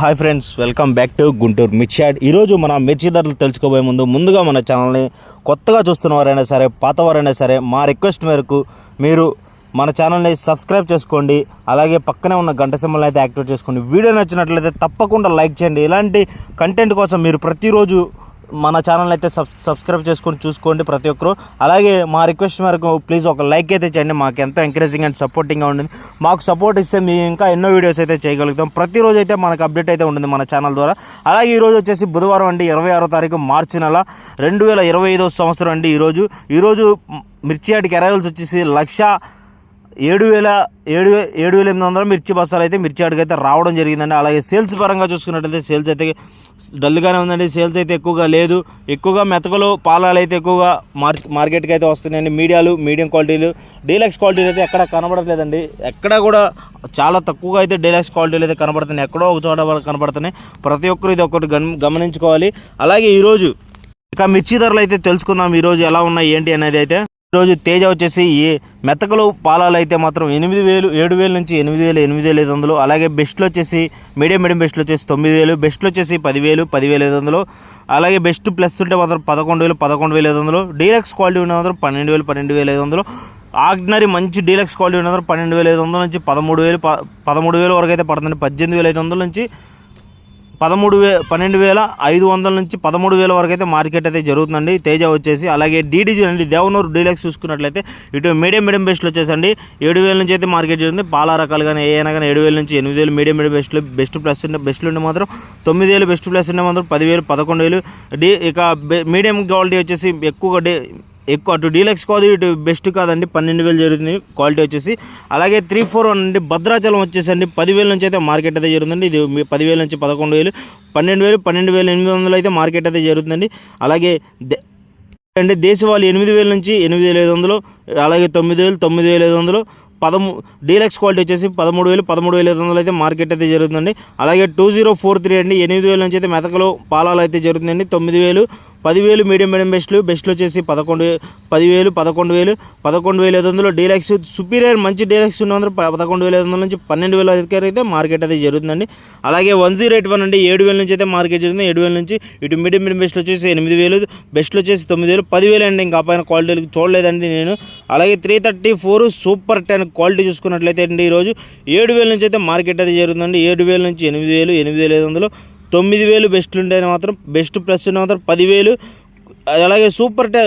Hi friends welcome back to Guntur మిర్చాడ్ ఈరోజు మన మిర్చి ధరలు తెలుసుకోబోయే ముందు ముందుగా మన ఛానల్ని కొత్తగా చూస్తున్న వారైనా సరే పాతవారైనా సరే మా రిక్వెస్ట్ మేరకు మీరు మన ఛానల్ని సబ్స్క్రైబ్ చేసుకోండి. అలాగే పక్కనే ఉన్న గంట సింబల్ని అయితే యాక్టివేట్ చేసుకోండి. వీడియో నచ్చినట్లయితే తప్పకుండా లైక్ చేయండి. ఇలాంటి కంటెంట్ కోసం మీరు ప్రతిరోజు మన ఛానల్ అయితే సబ్ సబ్స్క్రైబ్ చేసుకొని చూసుకోండి ప్రతి ఒక్కరు. అలాగే మా రిక్వెస్ట్ మేరకు ప్లీజ్ ఒక లైక్ అయితే చేయండి. మాకు ఎంతో ఎంకరేజింగ్ అండ్ సపోర్టింగ్గా ఉంటుంది. మాకు సపోర్ట్ ఇస్తే మేము ఇంకా ఎన్నో వీడియోస్ అయితే చేయగలుగుతాం. ప్రతిరోజు అయితే మనకు అప్డేట్ అయితే ఉంటుంది మన ఛానల్ ద్వారా. అలాగే ఈరోజు వచ్చేసి బుధవారం అండి ఇరవై ఆరో తారీఖు మార్చి నెల రెండు వేల ఇరవై ఐదో సంవత్సరం అండి ఈరోజు ఈరోజు మిర్చి యార్డ్కి అరైవల్స్ వచ్చేసి లక్ష ఏడు వేల ఏడు ఏడు వేల ఎనిమిది వందల మిర్చి బస్తాలు అయితే మిర్చి అడిగైతే అయితే రావడం జరిగిందండి. అలాగే సేల్స్ పరంగా చూసుకున్నట్లయితే సేల్స్ అయితే డల్గానే ఉందండి. సేల్స్ అయితే ఎక్కువగా లేదు. ఎక్కువగా మెతకలు పాలాలు అయితే ఎక్కువగా మార్ మార్కెట్కి అయితే వస్తున్నాయండి. మీడియాలు మీడియం క్వాలిటీలు డీలక్స్ క్వాలిటీలు అయితే ఎక్కడ కనబడట్లేదండి. ఎక్కడ కూడా చాలా తక్కువగా అయితే డీలక్స్ క్వాలిటీలు అయితే కనబడుతున్నాయి. ఎక్కడో ఒక చోట కనబడుతున్నాయి. ప్రతి ఒక్కరు ఇది ఒకటి గమ గమనించుకోవాలి. అలాగే ఈరోజు ఇక మిర్చి ధరలు అయితే తెలుసుకుందాం. ఈరోజు ఎలా ఉన్నాయి ఏంటి అనేది అయితే ఈరోజు తేజ వచ్చేసి ఏ మెతకలు పాలాలు అయితే మాత్రం ఎనిమిది వేలు ఏడు వేల నుంచి ఎనిమిది వేలు ఎనిమిది వేల ఐదు వందలు. అలాగే బెస్ట్లు వచ్చేసి మీడియం మీడియం బెస్ట్లు వచ్చేసి తొమ్మిది వేలు బెస్ట్లు వచ్చేసి పదివేలు పదివేల ఐదు వందలు. అలాగే బెస్ట్ ప్లస్ ఉంటే మాత్రం పదకొండు వేలు పదకొండు వేల ఐదు వందలు. డీలక్స్ క్వాలిటీ ఉన్న మాత్రం పన్నెండు వేలు పన్నెండు వేల ఐదు వందలు. ఆర్డినరీ మంచి డీలక్స్ క్వాలిటీ ఉన్న మాత్రం పన్నెండు వేల ఐదు వందల నుంచి పదమూడు వేలు ప- పదమూడు వేల వరకు అయితే పడుతుంది పద్దెనిమిది వేల ఐదు వందల నుంచి పదమూడు వే పన్నెండు వేల ఐదు వందల నుంచి పదమూడు వేల వరకు అయితే మార్కెట్ అయితే జరుగుతుందండి. తేజ వచ్చేసి అలాగే డీడీజీ అండి దేవనూరు డీలక్స్ చూసుకున్నట్లయితే ఇటు మీడియం మీడియం బెస్ట్లు వచ్చేసండి. ఏడు వేల నుంచి అయితే మార్కెట్ జరుగుతుంది. పాల రకాలు కానీ ఏమైనా కానీ ఏడు వేల నుంచి ఎనిమిది వేలు మీడియం మీడియం బెస్ట్లు బెస్ట్ ప్లస్ ఉండే బెస్ట్లు ఉండే మాత్రం తొమ్మిది వేలు బెస్ట్ ప్లస్ ఉండే మాత్రం పదివేలు పదకొండు వేలు. డీ ఇక మీడియం క్వాలిటీ వచ్చేసి ఎక్కువగా డే ఎక్కువ అటు డీలక్స్ క్వాలిటీ ఇటు బెస్ట్ కాదండి. పన్నెండు వేలు జరుగుతుంది. క్వాలిటీ వచ్చేసి. అలాగే త్రీ ఫోర్ వన్ అండి. భద్రాచలం వచ్చేసండి. పదివేల నుంచి అయితే మార్కెట్ అయితే జరుగుతుంది ఇది పదివేల నుంచి పదకొండు వేలు. పన్నెండు వేలు పన్నెండు వేల ఎనిమిది వందలు అయితే మార్కెట్ అయితే జరుగుతుందండి. అలాగే దే- అంటే దేశవాళీ ఎనిమిది వేల నుంచి ఎనిమిది వేల ఐదు వందలు. అలాగే తొమ్మిది వేలు తొమ్మిది వేల ఐదు వందలు. పదమూ డీలక్స్ క్వాలిటీ వచ్చేసి పదమూడు వేలు పదమూడు వేల ఐదు వందలు అయితే మార్కెట్ అయితే జరుగుతుందండి. అలాగే టూ జీరో ఫోర్ త్రీ అండి. ఎనిమిది వేల నుంచి అయితే మెతకలు పాలాలు అయితే జరుగుతుందండి. తొమ్మిది వేలు పదివేలు మీడియం మీడియం బెస్ట్లు బెస్ట్లు వచ్చేసి పదకొండు పదివేలు పదకొండు వేలు పదకొండు వేల ఐదు వందలు డీలక్స్ సుపీరియర్ మంచి డీలక్స్ ఉన్న ప- పదకొండు వేల ఐదు వందల నుంచి పన్నెండు వేల ఐదు అయితే మార్కెట్ అయితే జరుగుతుందండి. అలాగే వన్ జీరో ఎయిట్ వన్ అండి ఏడు వేల నుంచి అయితే మార్కెట్ జరుగుతుంది. ఏడు వేల నుంచి ఇటు మీడియం మీడియం బెస్ట్లు వచ్చేసి ఎనిమిది వేలు బెస్ట్లు వచ్చేసి తొమ్మిది వేలు పదివేలు అండి. ఇంకా పైన క్వాలిటీ చూడలేదండి నేను. అలాగే three thirty four super ten quality చూసుకున్నట్లయితే అండి ఈరోజు ఏడు వేల నుంచి అయితే మార్కెట్ అయితే జరుగుతుందండి. ఏడు వేల నుంచి ఎనిమిది వేలు ఎనిమిది వేల ఐదు వందలు తొమ్మిది వేలు బెస్ట్లు ఉంటే మాత్రం బెస్ట్ ప్లస్ ఉన్న మాత్రం పదివేలు. అలాగే సూపర్ టె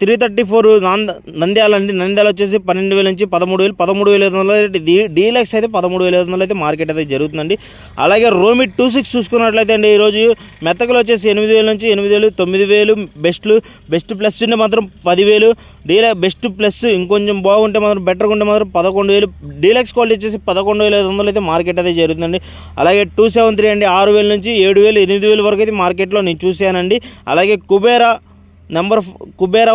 త్రీ థర్టీ ఫోర్ నంద నంద్యాల అండి. నంద్యాల వచ్చేసి పన్నెండు వేల నుంచి పదమూడు వేలు పదమూడు వేల ఐదు వందలు డీ డీలక్స్ అయితే పదమూడు వేల ఐదు వందలు అయితే మార్కెట్ అయితే జరుగుతుందండి. అలాగే రోమి టూ సిక్స్ చూసుకున్నట్లయితే అండి ఈరోజు మెత్తకలు వచ్చేసి ఎనిమిది వేల నుంచి ఎనిమిది వేలు తొమ్మిది వేలు బెస్ట్లు బెస్ట్ ప్లస్ ఉంటే మాత్రం పదివేలు డీలక్ బెస్ట్ ప్లస్ ఇంకొంచెం బాగుంటే మాత్రం బెటర్గా ఉంటే మాత్రం పదకొండు వేలు డీలక్స్ క్వాలిటీ వచ్చేసి పదకొండు వేల ఐదు వందలు అయితే మార్కెట్ అయితే జరుగుతుందండి. అలాగే టూ సెవెన్ త్రీ అండి ఆరు వేల నుంచి ఏడు వేలు ఎనిమిది వేలు వరకు అయితే మార్కెట్లో నేను చూశానండి. అలాగే కుబేరా నెంబర్ ఫ్- కుబేరా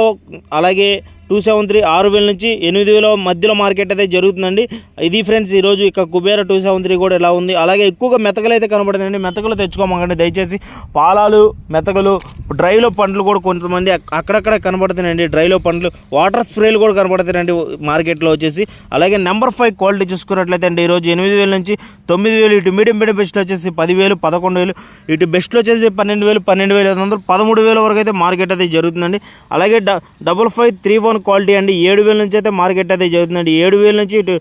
అలాగే టూ సెవెన్ త్రీ ఆరు వేల నుంచి ఎనిమిది వేల మధ్యలో మార్కెట్ అయితే జరుగుతుందండి. ఇది ఫ్రెండ్స్ ఈరోజు ఇక కుబేర టూ సెవెన్ త్రీ కూడా ఎలా ఉంది? అలాగే ఎక్కువగా మెతకలు అయితే కనబడుతుందండి మెతకలు తెచ్చుకోమండి దయచేసి. పాలాలు మెతకలు డ్రైలో పండ్లు కూడా కొంతమంది అక్కడక్కడ కనబడుతున్నాయండి. డ్రైలో పండ్లు వాటర్ స్ప్రేలు కూడా కనబడుతున్నాయండి మార్కెట్లో వచ్చేసి. అలాగే నెంబర్ ఫైవ్ క్వాలిటీ చూసుకున్నట్లయితే అండి ఈరోజు ఎనిమిది వేల నుంచి తొమ్మిది వేలు ఇటు మీడియం మీడియం బెస్ట్లో వచ్చేసి పదివేలు పదకొండు వేలు ఇటు బెస్ట్లో వచ్చేసి పన్నెండు వేలు పన్నెండు వేల ఐదు వందలు పదమూడు వేల వరకు అయితే మార్కెట్ అయితే జరుగుతుందండి. అలాగే double five three one quality అండి. ఏడు వేల నుంచి అయితే మార్కెట్ అయితే జరుగుతుందండి. ఏడు వేల నుంచి ఇటు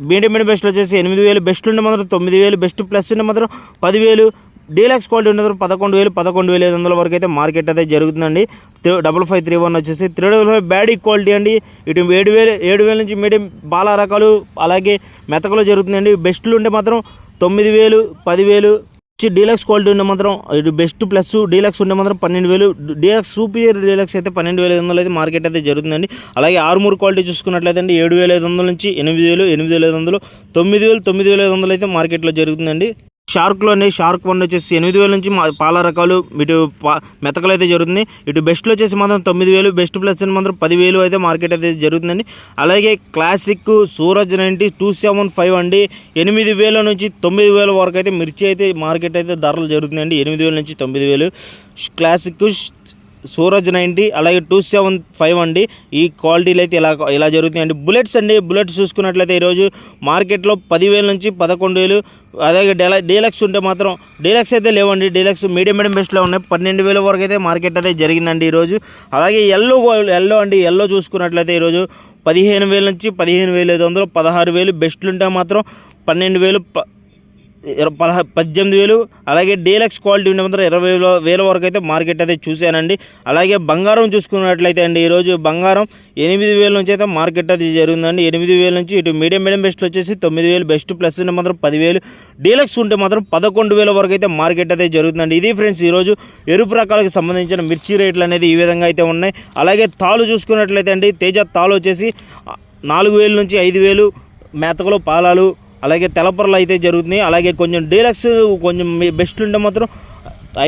మీడియం మీడియం వచ్చేసి ఎనిమిది వేలు. బెస్ట్ ఉండే మాత్రం తొమ్మిది వేలు. బెస్ట్ ప్లస్ ఉండే మాత్రం పదివేలు. డీలక్స్ క్వాలిటీ ఉన్నది పదకొండు వేలు పదకొండు వేల ఐదు వందల వరకు అయితే మార్కెట్ అయితే జరుగుతుందండి. Three- double five three one వచ్చేసి three double five bad quality అండి. ఇటు ఏడు వేలు ఏడు వేల నుంచి మీడియం బాల రకాలు అలాగే మెతకలో జరుగుతుందండి. బెస్ట్లు ఉంటే మాత్రం తొమ్మిది వేలు పదివేలు డీలక్స్ క్వాలిటీ ఉంటే మాత్రం ఇటు బెస్ట్ ప్లస్. డీలక్స్ ఉండే మాత్రం పన్నెండు వేలు. డీలక్స్ సూపీరియర్ డీలక్స్ అయితే పన్నెండు వేల ఐదు వందలు అయితే మార్కెట్ అయితే జరుగుతుందండి. అలాగే ఆరుమూరు క్వాలిటీ చూసుకున్నట్లయితే అండి ఏడు వేల ఐదు వందల నుంచి ఎనిమిది వేలు ఎనిమిది వేల ఐదు వందలు తొమ్మిది వేలు తొమ్మిది వేల ఐదు వందలు అయితే మార్కెట్లో జరుగుతుందండి. షార్క్లోనే షార్క్ వన్ వచ్చేసి ఎనిమిది వేల నుంచి మా- పాల రకాలు ఇటు మెతకలు అయితే జరుగుతుంది. ఇటు బెస్ట్లో వచ్చేసి మాత్రం తొమ్మిది వేలు బెస్ట్ ప్లస్ అని మాత్రం పదివేలు అయితే మార్కెట్ అయితే జరుగుతుందండి. అలాగే classic Suraj ninety two seven five అండి. ఎనిమిది వేల నుంచి తొమ్మిది వేల వరకు అయితే మిర్చి అయితే మార్కెట్ అయితే ధరలు జరుగుతుందండి. ఎనిమిది వేల నుంచి తొమ్మిది వేలు. క్లాసిక్ సూరజ్ నైంటీ అలాగే టూ సెవెన్ ఫైవ్ అండి. ఈ క్వాలిటీలు అయితే ఇలా ఇలా జరుగుతాయండి బుల్లెట్స్ అండి. బుల్లెట్స్ చూసుకున్నట్లయితే ఈరోజు మార్కెట్లో పదివేల నుంచి పదకొండు వేలు అలాగే డెల డీలక్స్ ఉంటే మాత్రం డీలక్స్ అయితే లేవండి. డీలక్స్ మీడియం మీడియం బెస్ట్లో ఉన్నాయి. పన్నెండు వేల వరకు అయితే మార్కెట్ అయితే జరిగిందండి ఈరోజు. అలాగే ఎల్లో ఎల్లో అండి. ఎల్లో చూసుకున్నట్లయితే ఈరోజు పదిహేను వేల నుంచి పదిహేను వేల ఐదు వందలు పదహారు వేలు బెస్ట్లు ఉంటే మాత్రం పన్నెండు వేలు ప పదహ పద్దెనిమిది వేలు. అలాగే డీలక్స్ క్వాలిటీ ఉండే మాత్రం ఇరవై వేల వేల వరకు అయితే మార్కెట్ అయితే చూశానండి. అలాగే బంగారం చూసుకున్నట్లయితే అండి ఈరోజు బంగారం ఎనిమిది వేల నుంచి అయితే మార్కెట్ అది జరిగిందండి. ఎనిమిది వేల నుంచి ఇటు మీడియం మీడియం బెస్ట్ వచ్చేసి తొమ్మిది వేలు బెస్ట్ ప్లస్ ఉంటే మాత్రం పదివేలు డీలక్స్ ఉంటే మాత్రం పదకొండు వేల వరకు అయితే మార్కెట్ అయితే జరుగుతుందండి. ఇది ఫ్రెండ్స్ ఈరోజు ఎరుపు రకాలకు సంబంధించిన మిర్చి రేట్లు అనేది ఈ విధంగా అయితే ఉన్నాయి. అలాగే తాలు చూసుకున్నట్లయితే అండి తేజ తాలు వచ్చేసి నాలుగు వేలు నుంచి ఐదు వేలు మేతకులు పాలాలు అలాగే తెలపరలు అయితే జరుగుతున్నాయి. అలాగే కొంచెం డీలక్స్ కొంచెం బెస్ట్ ఉంటే మాత్రం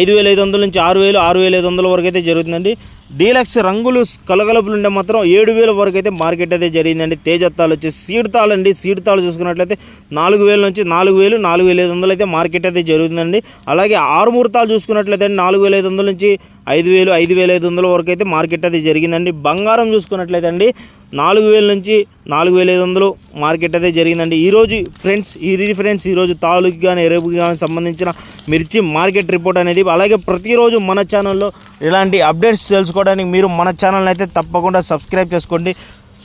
ఐదు వేల ఐదు వందల నుంచి ఆరు వేలు ఆరు వేల ఐదు వందల వరకు అయితే జరుగుతుందండి. డీలక్స్ రంగులు కలగలుపులు మాత్రం ఏడు వేల వరకు అయితే మార్కెట్ అయితే జరిగిందండి. తేజత్తాలు వచ్చి సీడ్ తాళ్ళు అండి సీడ్ చూసుకున్నట్లయితే నాలుగు వేల నుంచి నాలుగు వేలు నాలుగు వేల ఐదు వందలు అయితే మార్కెట్ అయితే జరుగుతుందండి. అలాగే ఆరు ముహూర్తాలు చూసుకున్నట్లయితే నాలుగు వేల ఐదు వందల నుంచి ఐదు వేలు ఐదు వేల ఐదు వందల వరకు అయితే మార్కెట్ అయితే జరిగిందండి. బంగారం చూసుకున్నట్లయితే అండి నాలుగు వేల నుంచి నాలుగు వేల ఐదు వందలు మార్కెట్ అయితే జరిగిందండి. ఈరోజు ఫ్రెండ్స్ ఇది ఫ్రెండ్స్ ఈరోజు తాలూకు కానీ ఎరుపుకి కానీ సంబంధించిన మిర్చి మార్కెట్ రిపోర్ట్ అనేది అలాగే ప్రతిరోజు మన ఛానల్లో ఇలాంటి అప్డేట్స్ తెలుసుకోవడానికి మీరు మన ఛానల్ని అయితే తప్పకుండా సబ్స్క్రైబ్ చేసుకోండి.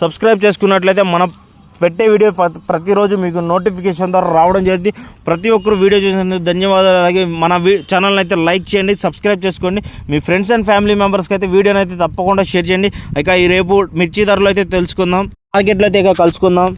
సబ్స్క్రైబ్ చేసుకున్నట్లయితే మన పెట్టే వీడియో ప్రతిరోజు మీకు నోటిఫికేషన్ ద్వారా రావడం జరిగింది. ప్రతి ఒక్కరు వీడియో చూసినందుకు ధన్యవాదాలు. అలాగే మన ఛానల్ని అయితే లైక్ చేయండి సబ్స్క్రైబ్ చేసుకోండి. మీ ఫ్రెండ్స్ అండ్ ఫ్యామిలీ మెంబర్స్కి అయితే వీడియోని అయితే తప్పకుండా షేర్ చేయండి. ఇక ఈ రేపు మిర్చి ధరలు అయితే తెలుసుకుందాం. మార్కెట్లో అయితే ఇక కలుసుకుందాం.